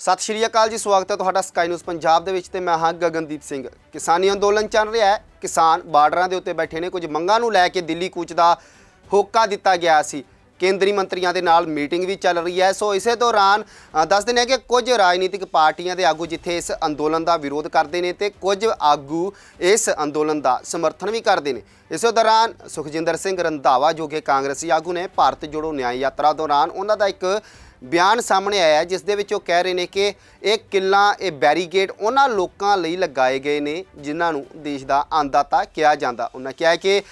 ਸਤਿ ਸ਼੍ਰੀ ਅਕਾਲ ਜੀ, ਸਵਾਗਤ ਹੈ ਤੁਹਾਡਾ ਸਕਾਈ ਨਿਊਜ਼ ਪੰਜਾਬ ਦੇ ਵਿੱਚ ਤੇ ਮੈਂ ਹਾਂ ਗਗਨਦੀਪ ਸਿੰਘ। ਕਿਸਾਨੀ ਅੰਦੋਲਨ ਚੱਲ ਰਿਹਾ ਹੈ। ਕਿਸਾਨ ਬਾਰਡਰਾਂ ਦੇ ਉੱਤੇ ਬੈਠੇ ਨੇ। ਕੁਝ ਮੰਗਾਂ ਨੂੰ ਲੈ ਕੇ ਦਿੱਲੀ ਕੂਚ ਦਾ ਹੋਕਾ ਦਿੱਤਾ ਗਿਆ ਸੀ। ਕੇਂਦਰੀ ਮੰਤਰੀਆਂ ਦੇ ਨਾਲ ਮੀਟਿੰਗ ਵੀ ਚੱਲ ਰਹੀ ਹੈ। ਸੋ ਇਸੇ ਦੌਰਾਨ ਦੱਸ ਦਿੰਦੇ ਹਾਂ ਕਿ ਕੁਝ ਰਾਜਨੀਤਿਕ ਪਾਰਟੀਆਂ ਦੇ ਆਗੂ ਜਿੱਥੇ ਇਸ ਅੰਦੋਲਨ ਦਾ ਵਿਰੋਧ ਕਰਦੇ ਨੇ ਤੇ ਕੁਝ ਆਗੂ ਇਸ ਅੰਦੋਲਨ ਦਾ ਸਮਰਥਨ ਵੀ ਕਰਦੇ ਨੇ। ਇਸੇ ਦੌਰਾਨ ਸੁਖਜਿੰਦਰ ਸਿੰਘ ਰੰਧਾਵਾ, ਜੋ ਕਿ ਕਾਂਗਰਸੀ ਆਗੂ ਨੇ, ਭਾਰਤ ਜੋੜੋ ਨਿਆਂ ਯਾਤਰਾ ਦੌਰਾਨ ਉਹਨਾਂ ਦਾ ਇੱਕ ਬਿਆਨ ਸਾਹਮਣੇ ਆਇਆ ਜਿਸ ਦੇ ਵਿੱਚ ਉਹ ਕਹਿ ਰਹੇ ਨੇ ਕਿ ਇਹ ਕਿੱਲਾਂ, ਇਹ ਬੈਰੀਗੇਟ ਉਹਨਾਂ ਲੋਕਾਂ ਲਈ ਲਗਾਏ ਗਏ ਨੇ, ਜਿਨ੍ਹਾਂ ਨੂੰ ਦੇਸ਼ ਦਾ ਅੰਨਦਾਤਾ ਕਿਹਾ ਜਾਂਦਾ। ਉਹਨਾਂ ਕਿਹਾ ਕਿ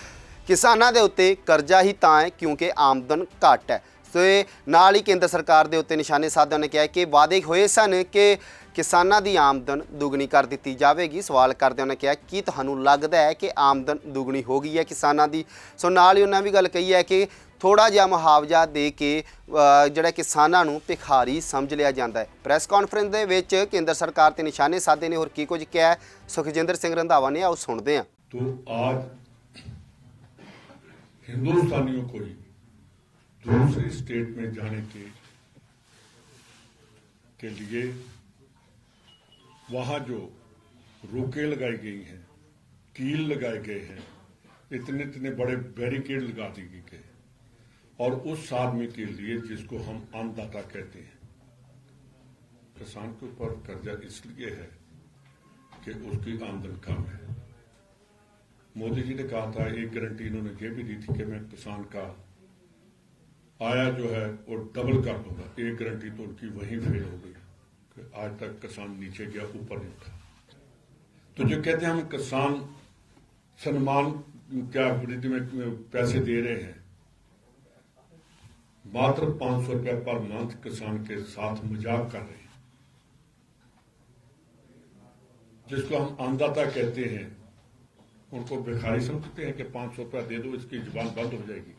ਕਿਸਾਨਾਂ ਦੇ ਉੱਤੇ ਕਰਜ਼ਾ ਹੀ ਤਾਂ ਹੈ, ਕਿਉਂਕਿ ਆਮਦਨ ਘੱਟ ਹੈ। ਸੋ ਇਹ ਨਾਲ ਹੀ ਕੇਂਦਰ ਸਰਕਾਰ ਦੇ ਉੱਤੇ ਨਿਸ਼ਾਨੇ ਸਾਧਿਆਂ ਨੇ ਕਿਹਾ ਕਿ ਵਾਅਦੇ ਹੋਏ ਸਨ ਕਿ ਕਿਸਾਨਾਂ ਦੀ ਆਮਦਨ ਦੁੱਗਣੀ ਕਰ ਦਿੱਤੀ ਜਾਵੇਗੀ। ਸਵਾਲ ਕਰਦੇ ਉਹਨਾਂ ਕਿਹਾ, ਕੀ ਤੁਹਾਨੂੰ ਲੱਗਦਾ ਹੈ ਕਿ ਆਮਦਨ ਦੁੱਗਣੀ ਹੋ ਗਈ ਹੈ ਕਿਸਾਨਾਂ ਦੀ? ਸੋ ਨਾਲ ਹੀ ਉਹਨਾਂ ਵੀ ਗੱਲ ਕਹੀ ਹੈ ਕਿ ਥੋੜਾ ਜਿਹਾ ਮੁਆਵਜ਼ਾ ਦੇ ਕੇ ਅ, ਜਿਹੜਾ ਕਿਸਾਨਾਂ ਨੂੰ ਭਿਖਾਰੀ ਸਮਝ ਲਿਆ ਜਾਂਦਾ ਹੈ ਪ੍ਰੈਸ ਕਾਨਫਰੰਸ ਦੇ ਵਿੱਚ ਕੇਂਦਰ ਸਰਕਾਰ ਤੇ ਨਿਸ਼ਾਨੇ ਸਾਧੇ ਨੇ ਹੋਰ ਕੀ ਕੁਝ ਕਿਹਾ ਹੈ ਸੁਖਜਿੰਦਰ ਸਿੰਘ ਰੰਧਾਵਾ ਨੇ ਆਓ ਸੁਣਦੇ ਹਾਂ तो आज हिंदुस्तानियों को ही दूसरी स्टेट में जाने के के लिए वहां जो रोके लगाई गई हैं कील लगाए गए हैं इतने इतने बड़े बैरिकेड लगा दी गई गए और उस आदमी के लिए जिसको हम अन्नदाता कहते हैं। किसान के ऊपर कर्जा इसलिए है कि उसकी आमदन कम है। मोदी जी ने कहा था, एक गारंटी इन्होंने ये भी दी थी कि मैं किसान का आया जो है, वो डबल कर दूँगा। एक गारंटी तो उनकी वहीं फेल हो गई, कि आज तक किसान नीचे गया, ऊपर नहीं उठा। तो जो कहते हैं, हम किसान सम्मान, क्या वृद्धि में पैसे दे रहे हैं मात्र पाँच सौ रुपया पर मंथ किसान के साथ मज़ाक कर रहे हैं। जिसको हम अन्नदाता कहते हैं, उनको भिखारी समझते हैं कि पाँच सौ रुपया दे दो, इसकी ज़ुबान बंद हो जाएगी।